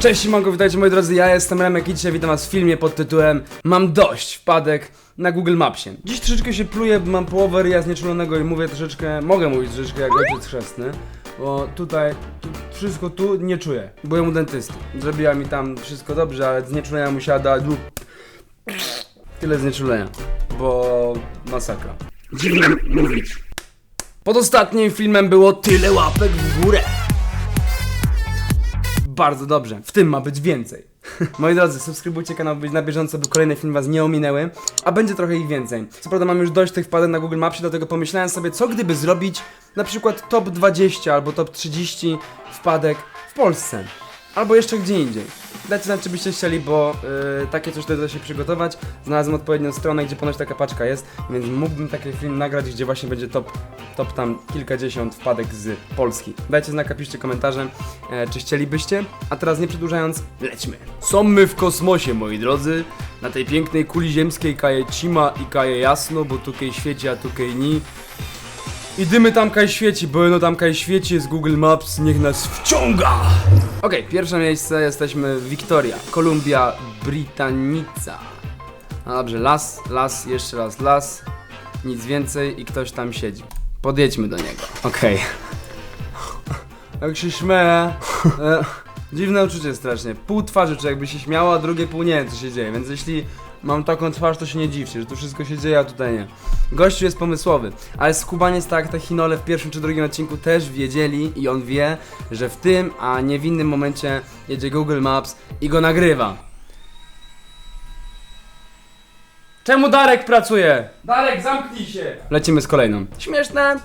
Cześć Simonko, witajcie moi drodzy, ja jestem Remek i dzisiaj witam was w filmie pod tytułem Mam dość wpadek na Google Mapsie. Dziś troszeczkę się pluję, bo mam połowę ryja znieczulonego i mówię troszeczkę, mogę mówić troszeczkę jak ojciec chrzestny, bo tutaj, tu, wszystko tu nie czuję. Byłem u dentysty, zrobiła mi tam wszystko dobrze, ale znieczulenia musiała dać, tyle znieczulenia, bo masakra. Dziwnie mówić. Pod ostatnim filmem było tyle łapek w górę. Bardzo dobrze, w tym ma być więcej. Moi drodzy, subskrybujcie kanał, by być na bieżąco, by kolejne filmy was nie ominęły, a będzie trochę ich więcej. Co prawda mam już dość tych wpadek na Google Mapsie, dlatego pomyślałem sobie, co gdyby zrobić na przykład top 20 albo top 30 wpadek w Polsce. Albo jeszcze gdzie indziej. Dajcie znać, czy byście chcieli, bo yy, takie coś da się przygotować. Znalazłem odpowiednią stronę, gdzie ponoć taka paczka jest, więc mógłbym taki film nagrać, gdzie właśnie będzie top, top tam kilkadziesiąt wpadek z Polski. Dajcie znaka, piszcie komentarze, e, czy chcielibyście. A teraz nie przedłużając, lećmy. Są my w kosmosie, moi drodzy. Na tej pięknej kuli ziemskiej kaje cima i kaje jasno, bo tukej świeci, a tukej ni. I dymy tam kaj świeci, bo no tam kaj świeci z Google Maps, niech nas wciąga! Okej, pierwsze miejsce, jesteśmy w Victoria, Kolumbia Britannica. No dobrze, las, las, jeszcze raz las, nic więcej i ktoś tam siedzi. Podjedźmy do niego. Okej. Jak się śmieję. E, dziwne uczucie strasznie. Pół twarzy, czy jakby się śmiało, a drugie pół nie wiem co się dzieje, więc jeśli mam taką twarz, to się nie dziwcie, że tu wszystko się dzieje, a tutaj nie. Gościu jest pomysłowy, ale skubaniec tak te Chinole w pierwszym czy drugim odcinku też wiedzieli i on wie, że w tym, a nie w innym momencie jedzie Google Maps i go nagrywa. Czemu Darek pracuje? Darek, zamknij się! Lecimy z kolejną. Śmieszne,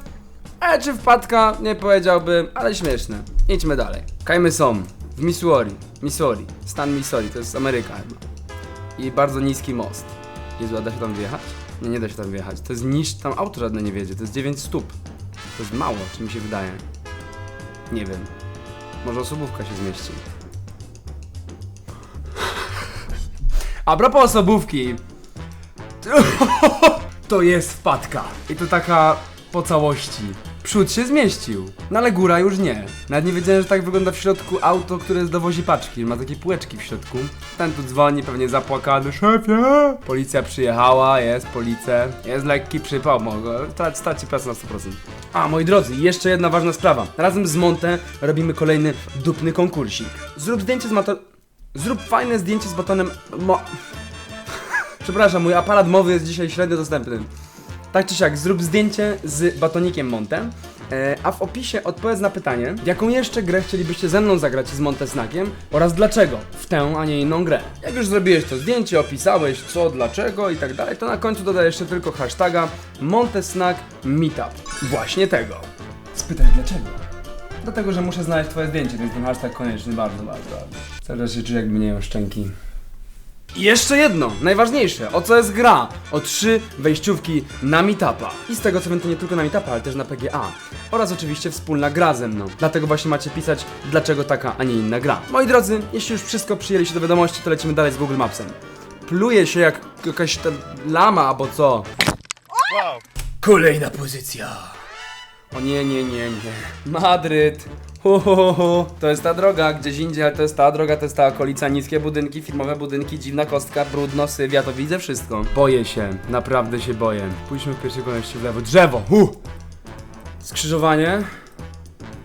ale czy wpadka? Nie powiedziałbym, ale śmieszne. Idźmy dalej. Kajmy są w Missouri. Missouri. Stan Missouri, to jest Ameryka chyba. I bardzo niski most. Jezu, a da się tam wjechać? Nie, nie da się tam wjechać. To jest niż, tam auto żadne nie wiedzie. To jest 9 stóp. To jest mało, czy mi się wydaje. Nie wiem. Może osobówka się zmieści. A propos osobówki. To jest wpadka. I to taka po całości. Przód się zmieścił, no ale góra już nie. Nawet nie wiedziałem, że tak wygląda w środku auto, które dowozi paczki. Ma takie półeczki w środku. Ten tu dzwoni, pewnie zapłakany. Szefie! Policja przyjechała, jest policja. Jest lekki przypał, mogę. Stać, stać pracę na 100%. A, moi drodzy, jeszcze jedna ważna sprawa. Razem z Monte robimy kolejny dupny konkursik. Zrób zdjęcie z mato... Zrób fajne zdjęcie z batonem... Mo... Przepraszam, mój aparat mowy jest dzisiaj średnio dostępny. Tak czy siak, zrób zdjęcie z batonikiem Montem, e, a w opisie odpowiedz na pytanie, jaką jeszcze grę chcielibyście ze mną zagrać z Montesnakiem oraz dlaczego w tę, a nie inną grę. Jak już zrobiłeś to zdjęcie, opisałeś co, dlaczego i tak dalej, to na końcu dodaj jeszcze tylko hashtaga Montesnack Meetup. Właśnie tego. Spytaj dlaczego. Dlatego, że muszę znaleźć twoje zdjęcie, więc ten hashtag konieczny, bardzo, bardzo, bardzo. Cały czas się czuję jakby nie miał szczęki. I jeszcze jedno, najważniejsze, o co jest gra? O trzy wejściówki na Meetupa. I z tego co wiem to nie tylko na Meetupa, ale też na PGA. Oraz oczywiście wspólna gra ze mną. Dlatego właśnie macie pisać, dlaczego taka, a nie inna gra. Moi drodzy, jeśli już wszystko przyjęliście do wiadomości, to lecimy dalej z Google Mapsem. Pluje się jak jakaś ta lama albo co. Kolejna pozycja. O nie, nie, nie, nie. Madryt. Ho. To jest ta droga, gdzieś indziej, ale to jest ta droga, to jest ta okolica, niskie budynki, firmowe budynki, dziwna kostka, brudno, syf, to widzę wszystko. Boję się, naprawdę się boję. Pójdźmy w pierwszej kolejności w lewo. Drzewo! Hu! Skrzyżowanie.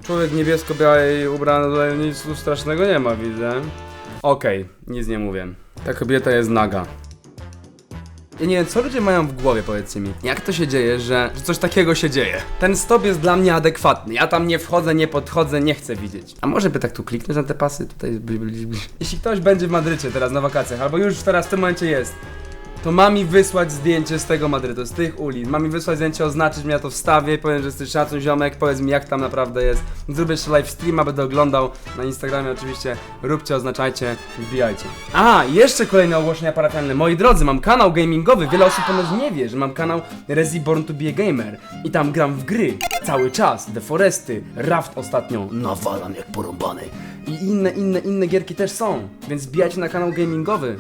Człowiek niebiesko-białej ubrany, tutaj nic tu strasznego nie ma, widzę. Okej, nic nie mówię. Ta kobieta jest naga. Ja nie wiem, co ludzie mają w głowie, powiedzcie mi. Jak to się dzieje, że, że coś takiego się dzieje? Ten stop jest dla mnie adekwatny. Ja tam nie wchodzę, nie podchodzę, nie chcę widzieć. A może by tak tu kliknąć na te pasy? Tutaj. Jeśli ktoś będzie w Madrycie teraz na wakacjach, albo już teraz w tym momencie jest, to ma mi wysłać zdjęcie z tego Madrytu, z tych ulic. Ma mi wysłać zdjęcie, oznaczyć mnie, ja to wstawię, powiem, że jesteś szacun ziomek, powiedz mi jak tam naprawdę jest. Zrobię jeszcze live streama, będę oglądał na Instagramie oczywiście. Róbcie, oznaczajcie, wbijajcie. A, jeszcze kolejne ogłoszenia parafialne. Moi drodzy, mam kanał gamingowy. Wiele osób ponoć nie wie, że mam kanał Resi Born to be a Gamer. I tam gram w gry. Cały czas. The Foresty, Raft ostatnio. Nawalam jak porąbany. I inne, inne, inne gierki też są. Więc wbijajcie na kanał gamingowy.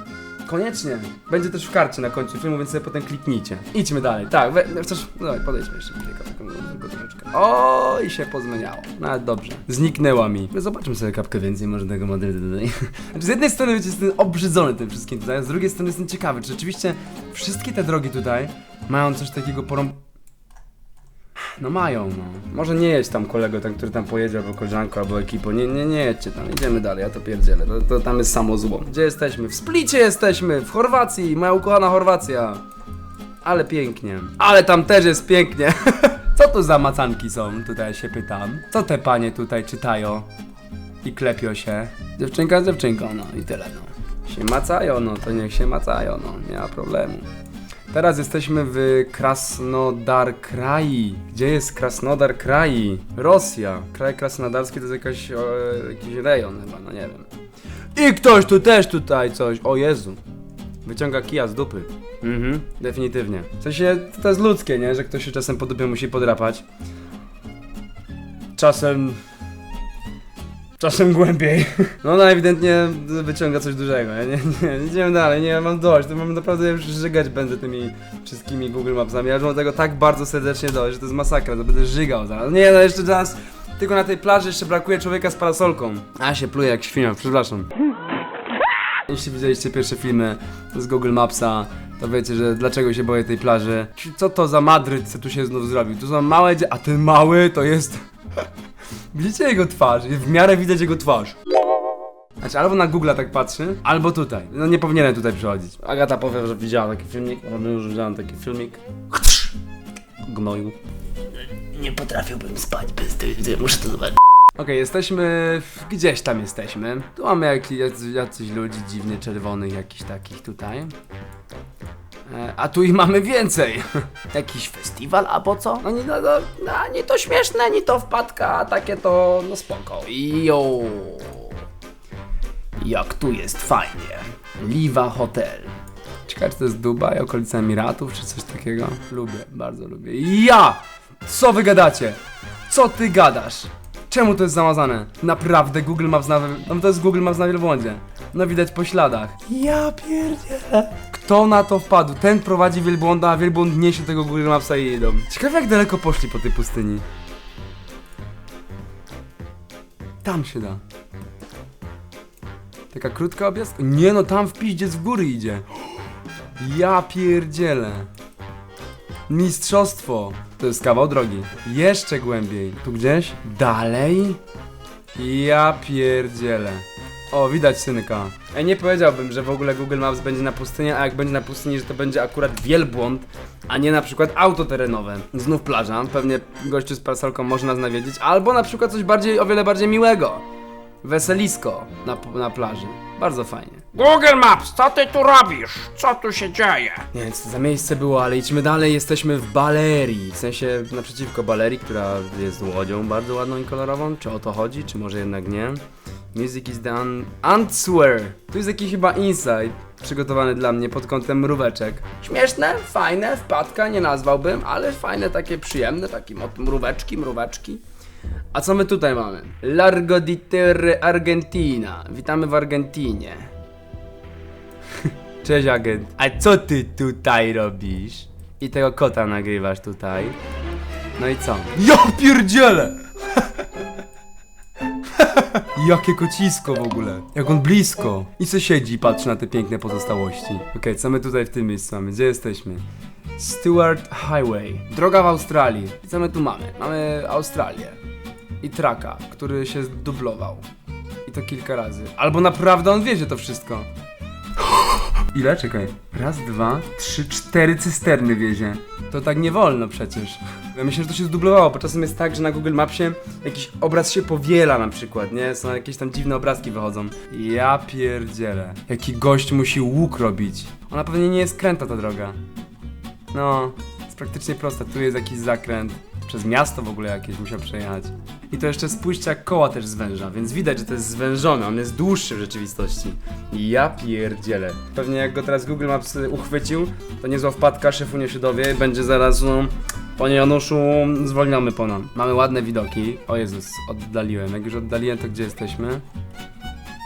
Koniecznie. Będzie też w karcie na końcu filmu, więc sobie potem kliknijcie. Idźmy dalej. Tak, we, no, chcesz, no dawaj, podejdźmy jeszcze tylko troszeczkę. O, i się pozmieniało. Nawet dobrze. Zniknęła mi. My Zobaczmy sobie kapkę więcej może tego modelu tutaj. Znaczy, z jednej strony jestem obrzydzony tym wszystkim tutaj, a z drugiej strony jestem ciekawy, czy rzeczywiście wszystkie te drogi tutaj mają coś takiego porąb... No mają, no. Może nie jedź tam kolego, ten, który tam pojedzie, albo koleżanko, albo ekipo. Nie, nie, nie jedźcie tam, idziemy dalej, ja to pierdzielę. To, to tam jest samo zło. Gdzie jesteśmy? W Splicie jesteśmy, w Chorwacji, moja ukochana Chorwacja. Ale pięknie. Ale tam też jest pięknie. Co to za macanki są? Tutaj się pytam. Co te panie tutaj czytają? I klepią się. Dziewczynka z dziewczynką, no i tyle, no. Się macają, no to niech się macają, no. Nie ma problemu. Teraz jesteśmy w Krasnodar Krai. Gdzie jest Krasnodar Krai? Rosja. Kraj krasnodarski to jest jakaś, o, jakiś rejon chyba, no nie wiem. I ktoś tu też tutaj coś. O Jezu. Wyciąga kija z dupy. Mhm, definitywnie. W sensie to jest ludzkie, nie? Że ktoś się czasem po dupie musi podrapać. Czasem... Czasem głębiej. No ona ewidentnie wyciąga coś dużego. Nie, nie, nie, idziemy dalej, nie, mam dość. To mam naprawdę już żygać będę tymi wszystkimi Google Mapsami. Ja już mam tego tak bardzo serdecznie dość, że to jest masakra, to będę żygał zaraz. Nie, no jeszcze teraz tylko na tej plaży jeszcze brakuje człowieka z parasolką. A się pluje jak świnia, przepraszam. Jeśli widzieliście pierwsze filmy z Google Mapsa, to wiecie, że dlaczego się boję tej plaży. Co to za Madryt, co tu się znów zrobił? Tu są małe a ten mały to jest... Widzicie jego twarz? W miarę widać jego twarz. Znaczy, albo na Google tak patrzy, albo tutaj. No nie powinienem tutaj przychodzić. Agata powie, że widziała taki filmik, no już widziałem taki filmik. Gnoju. Nie potrafiłbym spać bez tego, muszę to zobaczyć. Okej, jesteśmy. W... Gdzieś tam jesteśmy. Tu mamy jak, jac- jacyś ludzi dziwnie czerwonych, jakichś takich tutaj. E, a tu ich mamy więcej. Jakiś festiwal, a po co? No nie, no, no, no, nie to śmieszne, nie to wpadka, a takie to no spoko. Jo. Jak tu jest fajnie. Liwa Hotel. Ciekawe, czy to jest Dubaj, okolica Emiratów, czy coś takiego? Lubię, bardzo lubię. Ja! Co wy gadacie? Co ty gadasz? Czemu to jest zamazane? Naprawdę Google Maps na... No to jest Google Maps na wielbłądzie. No widać po śladach. Ja pierdzielę. Kto na to wpadł? Ten prowadzi wielbłąda, a wielbłąd niesie tego Google Mapsa i idą. Ciekawe jak daleko poszli po tej pustyni. Tam się da. Taka krótka objazdka? Nie no, tam w piździec w góry idzie. Ja pierdzielę. Mistrzostwo. To jest kawał drogi. Jeszcze głębiej. Tu gdzieś? Dalej? Ja pierdzielę. O, widać synka. Ej, nie powiedziałbym, że w ogóle Google Maps będzie na pustyni, a jak będzie na pustyni, że to będzie akurat wielbłąd, a nie na przykład auto terenowe. Znów plaża, pewnie gościu z parasolką może nas albo na przykład coś bardziej, o wiele bardziej miłego. Weselisko na, na plaży. Bardzo fajnie. Google Maps, co ty tu robisz? Co tu się dzieje? Nie wiem, co za miejsce było, ale idźmy dalej. Jesteśmy w Balerii. W sensie naprzeciwko Balerii, która jest łodzią bardzo ładną i kolorową. Czy o to chodzi, czy może jednak nie? Music is done. Answer! Tu jest jakiś chyba insight przygotowany dla mnie pod kątem mróweczek. Śmieszne, fajne, wpadka, nie nazwałbym, ale fajne, takie przyjemne, takie mróweczki, mróweczki. A co my tutaj mamy? Largo di Terre Argentina. Witamy w Argentinie. Cześć agent. A co ty tutaj robisz? I tego kota nagrywasz tutaj. No i co? Ja pierdzielę! Jakie kocisko w ogóle. Jak on blisko. I co siedzi i patrzy na te piękne pozostałości. Okej, co my tutaj w tym miejscu mamy? Gdzie jesteśmy? Stewart Highway. Droga w Australii. I co my tu mamy? Mamy Australię. I traka, który się zdublował. I to kilka razy. Albo naprawdę on wiezie to wszystko. Ile? Czekaj. Raz, dwa, trzy, cztery cysterny wiezie. To tak nie wolno przecież. Ja myślę, że to się zdublowało, bo czasem jest tak, że na Google Mapsie jakiś obraz się powiela na przykład, nie? Są jakieś tam dziwne obrazki wychodzą. Ja pierdzielę. Jaki gość musi łuk robić. Ona pewnie nie jest kręta ta droga. No, jest praktycznie prosta. Tu jest jakiś zakręt. Przez miasto w ogóle jakieś musiał przejechać. I to jeszcze spójrzcie jak koła też zwęża, więc widać, że to jest zwężone, on jest dłuższy w rzeczywistości. Ja pierdzielę. Pewnie jak go teraz Google Maps uchwycił, to niezła wpadka, szefu się dowie, będzie zaraz, no, panie Januszu, zwolniamy pana. Mamy ładne widoki. O Jezus, oddaliłem. Jak już oddaliłem, to gdzie jesteśmy?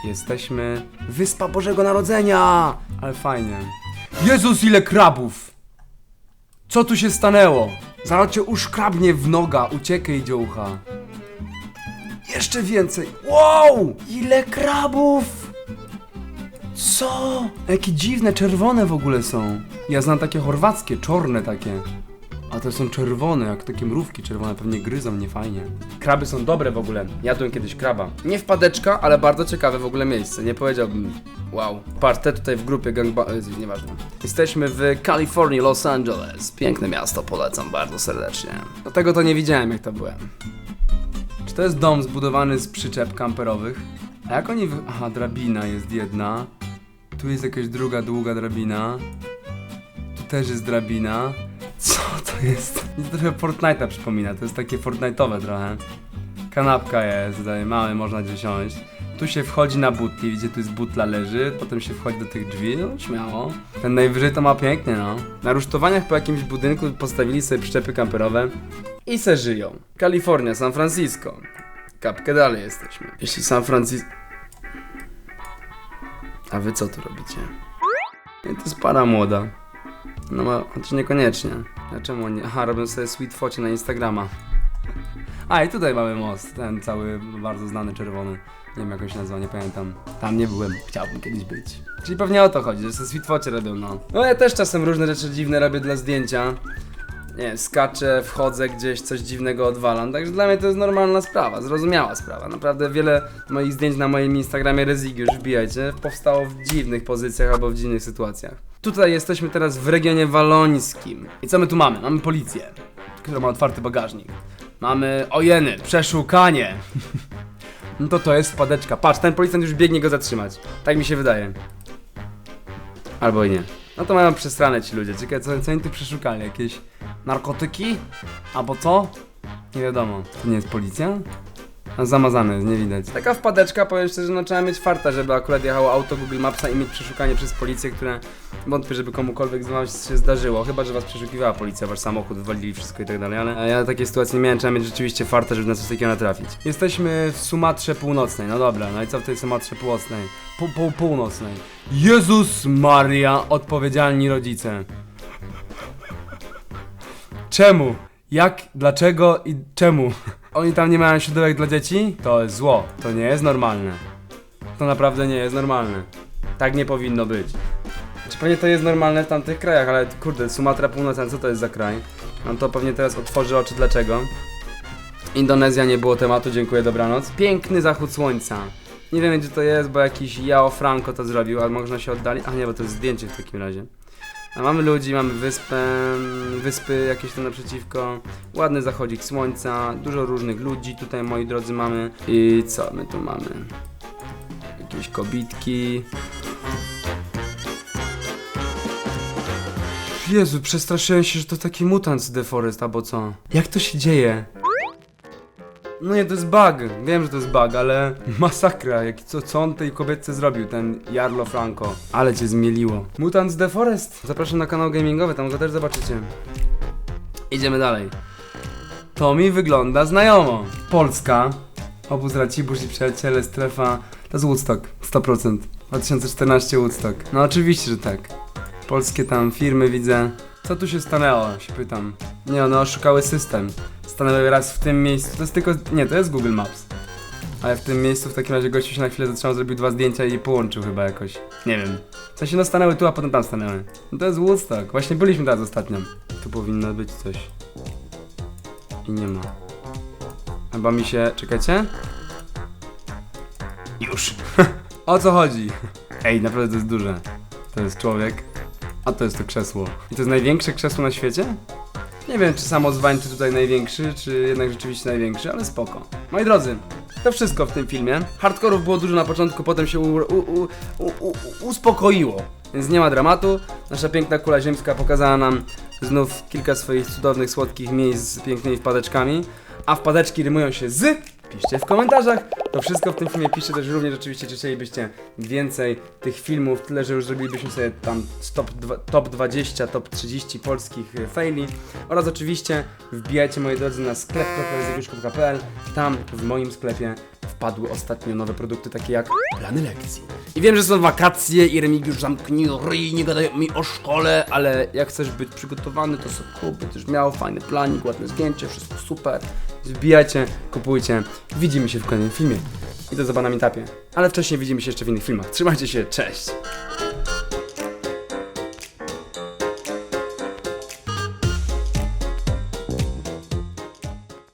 Jesteśmy... Wyspa Bożego Narodzenia! Ale fajnie. Jezus, ile krabów! Co tu się stanęło? Zaraz cię uszkrabnie w noga, uciekaj dziołcha. Jeszcze więcej. Wow! Ile krabów! Co? Jakie dziwne, czerwone w ogóle są. Ja znam takie chorwackie, czarne takie. A te są czerwone, jak takie mrówki czerwone, pewnie gryzą mnie fajnie. Kraby są dobre w ogóle. Jadłem kiedyś kraba. Nie wpadeczka, ale bardzo ciekawe w ogóle miejsce. Nie powiedziałbym. Wow. Patrz, te tutaj w grupie gangba... e, Nieważne. Jesteśmy w Kalifornii, Los Angeles. Piękne miasto, polecam bardzo serdecznie. Do tego to nie widziałem, jak to byłem. Czy to jest dom zbudowany z przyczep kamperowych? A jak oni... Aha, drabina jest jedna. Tu jest jakaś druga, długa drabina. Tu też jest drabina. Co to jest? To trochę Fortnite'a przypomina, to jest takie Fortnite'owe trochę. Kanapka jest, tutaj mały, można gdzieś siąść. Tu się wchodzi na butli, widzicie, tu jest butla leży, potem się wchodzi do tych drzwi, no śmiało. Ten najwyżej to ma pięknie, no. Na rusztowaniach po jakimś budynku postawili sobie przyczepy kamperowe i se żyją. Kalifornia, San Francisco. Kapkę dalej jesteśmy. Jeśli San Francisco... A wy co tu robicie? Nie, to jest para młoda. No chociaż niekoniecznie. Czemu oni? Aha, robią sobie sweet focie na Instagrama. A i tutaj mamy most, ten cały bardzo znany czerwony. Nie wiem jak on się nazywa, nie pamiętam. Tam nie byłem, chciałbym kiedyś być. Czyli pewnie o to chodzi, że sobie sweet focie robią, no. No ja też czasem różne rzeczy dziwne robię dla zdjęcia. Nie skaczę, wchodzę gdzieś, coś dziwnego odwalam, także dla mnie to jest normalna sprawa, zrozumiała sprawa. Naprawdę wiele moich zdjęć na moim Instagramie Rezigiusz, wbijajcie, powstało w dziwnych pozycjach albo w dziwnych sytuacjach. Tutaj jesteśmy teraz w regionie walońskim. I co my tu mamy? Mamy policję, która ma otwarty bagażnik. Mamy ojeny, przeszukanie. No to to jest wpadeczka. Patrz, ten policjant już biegnie go zatrzymać. Tak mi się wydaje. Albo i nie. No to mają przesrane ci ludzie. Ciekawe, co, co oni tu przeszukali? Jakieś narkotyki? Albo co? Nie wiadomo. To nie jest policja? Jest, nie widać. Taka wpadeczka, powiem szczerze, no trzeba mieć farta, żeby akurat jechało auto Google Mapsa i mieć przeszukanie przez policję, które wątpię, żeby komukolwiek z was się zdarzyło. Chyba, że was przeszukiwała policja, wasz samochód, wywalili wszystko i tak dalej, ale ja takiej sytuacji nie miałem, trzeba mieć rzeczywiście farta, żeby na coś takiego natrafić. Jesteśmy w Sumatrze Północnej, no dobra, no i co w tej Sumatrze Północnej? Pół, pół, północnej. Jezus Maria, odpowiedzialni rodzice. Czemu? Jak? Dlaczego i czemu? Oni tam nie mają siodełek dla dzieci? To jest zło. To nie jest normalne. To naprawdę nie jest normalne. Tak nie powinno być. Czy pewnie to jest normalne w tamtych krajach, ale kurde, Sumatra Północna, co to jest za kraj? No to pewnie teraz otworzy oczy dlaczego. Indonezja nie było tematu, dziękuję, dobranoc. Piękny zachód słońca. Nie wiem gdzie to jest, bo jakiś Jao Franco to zrobił, ale można się oddalić. A nie, bo to jest zdjęcie w takim razie. A mamy ludzi, mamy wyspę, wyspy jakieś tam naprzeciwko, ładny zachodzik słońca, dużo różnych ludzi tutaj moi drodzy mamy. I co my tu mamy? Jakieś kobitki. Jezu, przestraszyłem się, że to taki mutant z The Forest, albo co? Jak to się dzieje? No nie, to jest bug. Wiem, że to jest bug, ale masakra. Jak, co, co on tej kobietce zrobił, ten Jarlo Franco. Ale cię zmieliło. Mutant z The Forest. Zapraszam na kanał gamingowy, tam go też zobaczycie. Idziemy dalej. To mi wygląda znajomo. Polska. Obóz Racibórz i przyjaciele, strefa. To jest Woodstock, 100%. 2014 Woodstock. No oczywiście, że tak. Polskie tam firmy widzę. Co tu się stanęło, się pytam. Nie, one oszukały system. Stanęły raz w tym miejscu. To jest tylko. Nie, to jest Google Maps. Ale w tym miejscu w takim razie gościu się na chwilę zatrzymał, zrobił dwa zdjęcia i połączył chyba jakoś. Nie wiem. W sensie no stanęły tu, a potem tam stanęły. No to jest Woodstock. Właśnie byliśmy teraz ostatnio. Tu powinno być coś. I nie ma. Chyba mi się. Czekajcie? Już. o co chodzi? Ej, naprawdę to jest duże. To jest człowiek. A to jest to krzesło. I to jest największe krzesło na świecie? Nie wiem, czy samozwańczy tutaj największy, czy jednak rzeczywiście największy, ale spoko. Moi drodzy, to wszystko w tym filmie. Hardkorów było dużo na początku, potem się u, u, u, u, uspokoiło. Więc nie ma dramatu. Nasza piękna kula ziemska pokazała nam znów kilka swoich cudownych, słodkich miejsc z pięknymi wpadeczkami. A wpadeczki rymują się z... Piszcie w komentarzach. To wszystko w tym filmie piszcie też również oczywiście, czy chcielibyście więcej tych filmów, tyle, że już zrobilibyśmy sobie tam top, top 20, top 30 polskich e, faili. Oraz oczywiście wbijajcie moi drodzy na sklep Tam w moim sklepie wpadły ostatnio nowe produkty takie jak plany lekcji, I wiem, że są wakacje i Remigiusz zamknij ryj, nie gadaj mi o szkole, ale jak chcesz być przygotowany, to sobie kup, będziesz miał fajny planik, ładne zdjęcie, wszystko super. Wbijajcie, kupujcie. Widzimy się w kolejnym filmie. I to za banami tapie. Ale wcześniej widzimy się jeszcze w innych filmach. Trzymajcie się, cześć!